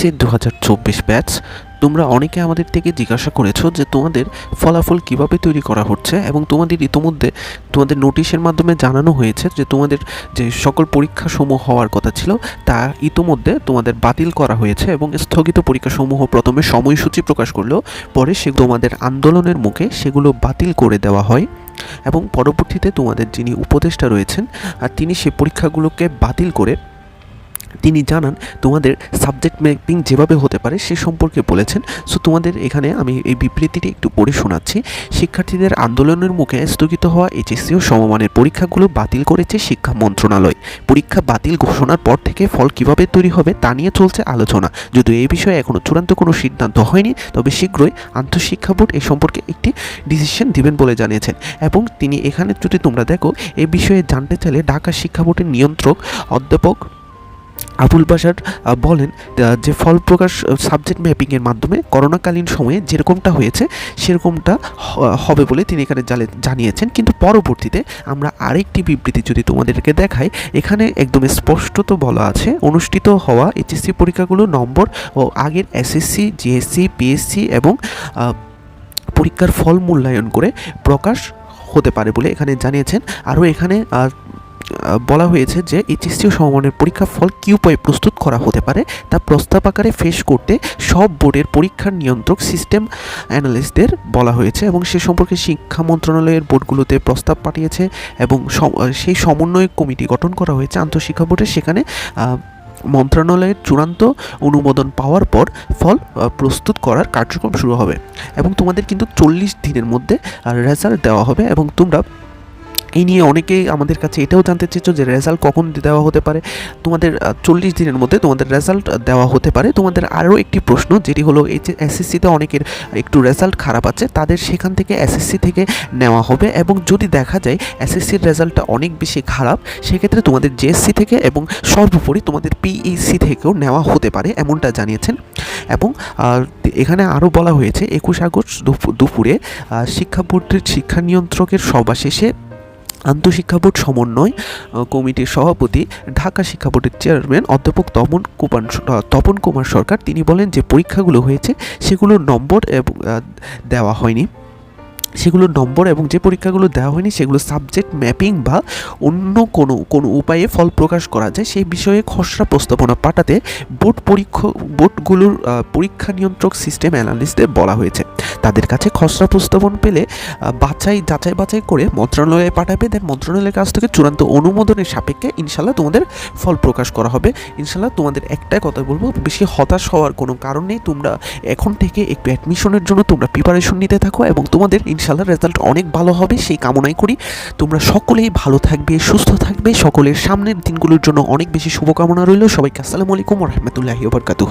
SSC দু হাজার চব্বিশ ব্যাচ। তোমরা অনেকে আমাদের থেকে জিজ্ঞাসা করেছ যে তোমাদের ফলাফল কীভাবে তৈরি করা হচ্ছে এবং তোমাদের ইতোমধ্যে তোমাদের নোটিশের মাধ্যমে জানানো হয়েছে যে তোমাদের যে সকল পরীক্ষাসমূহ হওয়ার কথা ছিল, তা ইতোমধ্যে তোমাদের বাতিল করা হয়েছে এবং স্থগিত পরীক্ষাসমূহ প্রথমে সময়সূচি প্রকাশ করলেও পরে সে তোমাদের আন্দোলনের মুখে সেগুলো বাতিল করে দেওয়া হয় এবং পরবর্তীতে তোমাদের যিনি উপদেষ্টা রয়েছেন, আর তিনি সে পরীক্ষাগুলোকে বাতিল করে তিনি জানান, তোমাদের সাবজেক্ট ম্যাপিং যেভাবে হতে পারে সে সম্পর্কে বলেছেন। সো তোমাদের এখানে আমি এই বিবৃতিটি একটু পড়ে শোনাচ্ছি। শিক্ষার্থীদের আন্দোলনের মুখে স্থগিত হওয়া এইচএসসি ও সমমানের পরীক্ষাগুলো বাতিল করেছে শিক্ষা মন্ত্রণালয়। পরীক্ষা বাতিল ঘোষণার পর থেকে ফল কীভাবে তৈরি হবে তা নিয়ে চলছে আলোচনা। যদিও এই বিষয়ে এখনও চূড়ান্ত কোনো সিদ্ধান্ত হয়নি, তবে শীঘ্রই আন্তঃশিক্ষা বোর্ড এই সম্পর্কে একটি ডিসিশন দিবেন বলে জানিয়েছেন। এবং তিনি এখানে যদি তোমরা দেখো, এ বিষয়ে জানতে চাইলে ঢাকা শিক্ষা বোর্ডের নিয়ন্ত্রক অধ্যাপক আবুল বাসার বলেন যে ফল প্রকাশ সাবজেক্ট ম্যাপিংয়ের মাধ্যমে করোনাকালীন সময়ে যেরকমটা হয়েছে, সেরকমটা হবে বলে তিনি এখানে জালে- জানিয়েছেন। কিন্তু পরবর্তীতে আমরা আরেকটি বিবৃতি যদি তোমাদেরকে দেখাই, এখানে একদম স্পষ্টত বলা আছে, অনুষ্ঠিত হওয়া এইচএসসি পরীক্ষাগুলো নম্বর ও আগের এসএসসি জিএসসি পিএসসি এবং পরীক্ষার ফল মূল্যায়ন করে প্রকাশ হতে পারে বলে এখানে জানিয়েছেন। আরও এখানে বলা হয়েছে যে এইচএসসি সমমানের পরীক্ষার ফল কি উপায়ে প্রস্তুত করা হতে পারে। তা প্রস্তাব আকারে ফেস করতে সব বোর্ডের পরীক্ষার নিয়ন্ত্রক সিস্টেম অ্যানালিস্টদের বলা হয়েছে এবং সে সম্পর্কে শিক্ষা মন্ত্রণালয়ের বোর্ডগুলোতে প্রস্তাব পাঠিয়েছে এবং সেই সমন্বয় কমিটি গঠন করা হয়েছে আন্তঃশিক্ষা বোর্ডের সেখানে মন্ত্রণালয়ের চূড়ান্ত অনুমোদন পাওয়ার পর ফল প্রস্তুত করার কার্যক্রম শুরু হবে এবং তোমাদের কিন্তু চল্লিশ দিনের মধ্যে রেজাল্ট দেওয়া হবে এবং তোমরা এই নিয়ে অনেকেই আমাদের কাছে এটাও জানতে চেয়েছো যে রেজাল্ট কখন দেওয়া হতে পারে। তোমাদের চল্লিশ দিনের মধ্যে তোমাদের রেজাল্ট দেওয়া হতে পারে। তোমাদের আরও একটি প্রশ্ন, যেটি হলো এই যে এসএসসিতে অনেকের একটু রেজাল্ট খারাপ আছে, তাদের সেখান থেকে এসএসসি থেকে নেওয়া হবে এবং যদি দেখা যায় এসএসসির রেজাল্টটা অনেক বেশি খারাপ, সেক্ষেত্রে তোমাদের জেএসসি থেকে এবং সর্বোপরি তোমাদের পিইসি থেকেও নেওয়া হতে পারে, এমনটা জানিয়েছেন। এবং এখানে আরও বলা হয়েছে, একুশ আগস্ট দুপু- দুপুরে শিক্ষা বোর্ডের শিক্ষা নিয়ন্ত্রকের সভা শেষে আন্তঃশিক্ষা বোর্ড সমন্বয় কমিটির সভাপতি, ঢাকা শিক্ষা বোর্ডের চেয়ারম্যান অধ্যাপক তপন কুমার তপন কুমার সরকার। তিনি বলেন যে পরীক্ষাগুলো হয়েছে, সেগুলোর নম্বর এবং দেওয়া হয়নি। সেগুলোর নম্বর এবং যে পরীক্ষাগুলো দেওয়া হয়নি, সেগুলো সাবজেক্ট ম্যাপিং বা অন্য কোনো কোনো উপায়ে ফল প্রকাশ করা যায়। সেই বিষয়ে খসড়া প্রস্তাবনা পাঠাতে বোর্ড পরীক্ষা, বোর্ডগুলোর পরীক্ষা নিয়ন্ত্রক সিস্টেম অ্যানালিস্টদের বলা হয়েছে। তাদের কাছে খসড়া প্রস্তাবন পেলে বাছাই, যাচাই বাছাই করে মন্ত্রণালয়ে পাঠাবে। দেন মন্ত্রণালয়ের কাছ থেকে চূড়ান্ত অনুমোদনের সাপেক্ষে ইনশাল্লাহ তোমাদের ফল প্রকাশ করা হবে। ইনশাল্লাহ তোমাদের একটাই কথা বলব, বেশি হতাশ হওয়ার কোনো কারণ নেই। তোমরা এখন থেকে একটু অ্যাডমিশনের জন্য তোমরা প্রিপারেশন নিতে থাকো এবং তোমাদের ইনশাল্লাহ রেজাল্ট অনেক ভালো হবে, সেই কামনাই করি। তোমরা সকলেই ভালো থাকবে, সুস্থ থাকবে। সকলের সামনের দিনগুলোর জন্য অনেক বেশি শুভকামনা রইল। সবাইকে আসসালামু আলাইকুম রহমতুল্লাহি ওবরকাতুহ